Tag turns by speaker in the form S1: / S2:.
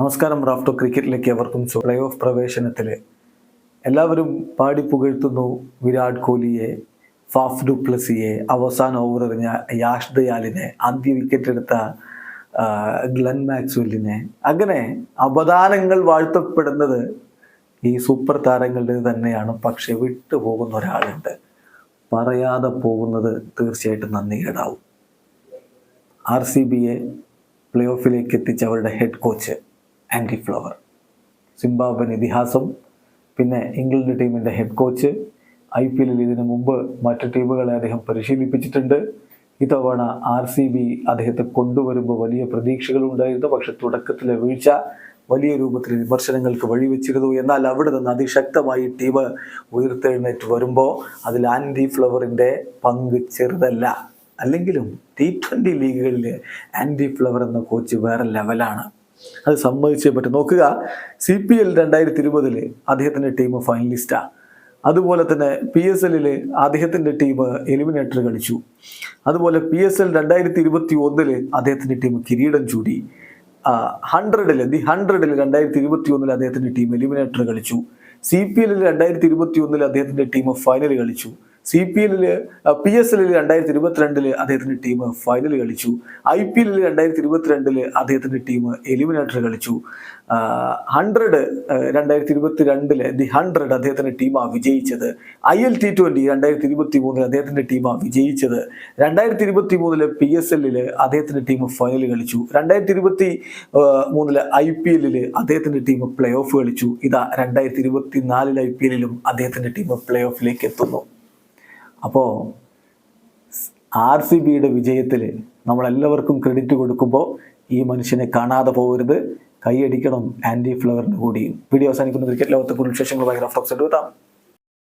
S1: നമസ്കാരം റാഫ്റ്റോ ക്രിക്കറ്റിലേക്ക് അവർക്കും play off പ്രവേശനത്തിൽ എല്ലാവരും പാടി പുകഴ്ത്തുന്നു വിരാട് കോഹ്ലിയെ ഫാഫ് ഡുപ്ലസിയെ അവസാന ഓവർ എറിഞ്ഞ യാഷ് ദയാലിനെ ആദ്യ വിക്കറ്റ് എടുത്ത ഗ്ലൻ മാക്സ്വെല്ലിനെ. അങ്ങനെ അപദാനങ്ങൾ വാഴ്ത്തപ്പെടുന്നത് ഈ സൂപ്പർ താരങ്ങളുടെ തന്നെയാണ്. പക്ഷെ വിട്ടുപോകുന്ന ഒരാളുണ്ട്. പറയാതെ പോകുന്നത് തീർച്ചയായിട്ടും നന്ദി കേടാവും. ആർ സി ബിയെ പ്ലേ ഓഫിലേക്ക് എത്തിച്ച അവരുടെ head coach Andy Flower. Zimbabwean ഇതിഹാസം പിന്നെ ഇംഗ്ലണ്ട് ടീമിന്റെ ഹെഡ് കോച്ച് ഐ പി എല്ലിൽ ഇതിനു മുമ്പ് മറ്റു ടീമുകളെ അദ്ദേഹം പരിശീലിപ്പിച്ചിട്ടുണ്ട്. ഇത്തവണ ആർ സി ബി അദ്ദേഹത്തെ കൊണ്ടുവരുമ്പോൾ വലിയ പ്രതീക്ഷകളുണ്ടായിരുന്നു പക്ഷെ തുടക്കത്തിലെ വീഴ്ച വലിയ രൂപത്തിൽ വിമർശനങ്ങൾക്ക് വഴിവെച്ചിരുന്നു. എന്നാൽ അവിടെ നിന്ന് അതിശക്തമായി ടീം ഉയർത്തെഴുന്നേറ്റ് വരുമ്പോൾ അതിൽ ആൻഡി ഫ്ലവറിന്റെ പങ്ക് ചെറുതല്ല. അല്ലെങ്കിലും ടി ട്വന്റി ലീഗുകളിൽ ആൻഡി ഫ്ലവർ എന്ന കോച്ച് വേറെ ലെവലാണ് അത് സമ്മതിച്ചേ പറ്റും. നോക്കുക സി പി എൽ രണ്ടായിരത്തി ഇരുപതിൽ അദ്ദേഹത്തിന്റെ ടീം ഫൈനലിസ്റ്റാണ് അതുപോലെ തന്നെ പി എസ് എല്ലിൽ അദ്ദേഹത്തിന്റെ ടീം എലിമിനേറ്റർ കളിച്ചു. അതുപോലെ പി എസ് എൽ രണ്ടായിരത്തി ഇരുപത്തി ഒന്നിൽ അദ്ദേഹത്തിന്റെ ടീം കിരീടം ചൂടി ഹൺഡ്രഡിൽ ദി ഹൺഡ്രഡിൽ രണ്ടായിരത്തി ഇരുപത്തി ഒന്നിൽ അദ്ദേഹത്തിന്റെ ടീം എലിമിനേറ്റർ കളിച്ചു. സി പി എല്ലിൽ രണ്ടായിരത്തി ഇരുപത്തി ഒന്നിൽ അദ്ദേഹത്തിന്റെ ടീം ഫൈനൽ കളിച്ചു. സി പി എല്ലിൽ പി എസ് എല്ലിൽ രണ്ടായിരത്തി ഇരുപത്തിരണ്ടിൽ അദ്ദേഹത്തിന്റെ ടീം ഫൈനൽ കളിച്ചു. ഐ പി എല്ലിൽ രണ്ടായിരത്തി ഇരുപത്തിരണ്ടിൽ അദ്ദേഹത്തിന്റെ ടീം എലിമിനേറ്റർ കളിച്ചു. ഹൺഡ്രഡ് രണ്ടായിരത്തി ഇരുപത്തി രണ്ടിൽ ദി ഹൺഡ്രഡ് അദ്ദേഹത്തിന്റെ ടീമാണ് വിജയിച്ചത്. ഐ എൽ ടി ട്വന്റി രണ്ടായിരത്തി ഇരുപത്തി മൂന്നിൽ അദ്ദേഹത്തിന്റെ ടീമാണ് വിജയിച്ചത്. രണ്ടായിരത്തി ഇരുപത്തി മൂന്നിൽ പി എസ് എല്ലിൽ അദ്ദേഹത്തിന്റെ ടീം ഫൈനൽ കളിച്ചു. രണ്ടായിരത്തി ഇരുപത്തി മൂന്നിൽ ഐ പി എല്ലിൽ അദ്ദേഹത്തിന്റെ ടീം പ്ലേ ഓഫ് കളിച്ചു. ഇതാ രണ്ടായിരത്തി ഇരുപത്തി നാലിൽ ഐ പി എല്ലിലും അദ്ദേഹത്തിന്റെ ടീം പ്ലേ ഓഫിലേക്ക് എത്തുന്നു. അപ്പോൾ ആർ സി ബിയുടെ വിജയത്തിൽ നമ്മളെല്ലാവർക്കും ക്രെഡിറ്റ് കൊടുക്കുമ്പോൾ ഈ മനുഷ്യനെ കാണാതെ പോകരുത്. കൈയടിക്കണം ആന്റി ഫ്ലവറിന് കൂടിയും. വീഡിയോ അവസാനിക്കുന്ന. ക്രിക്കറ്റ് ലോകത്തെ കൂടുതൽ വിശേഷങ്ങളുമായി ഫ്ലോക്സ് എടുത്താം.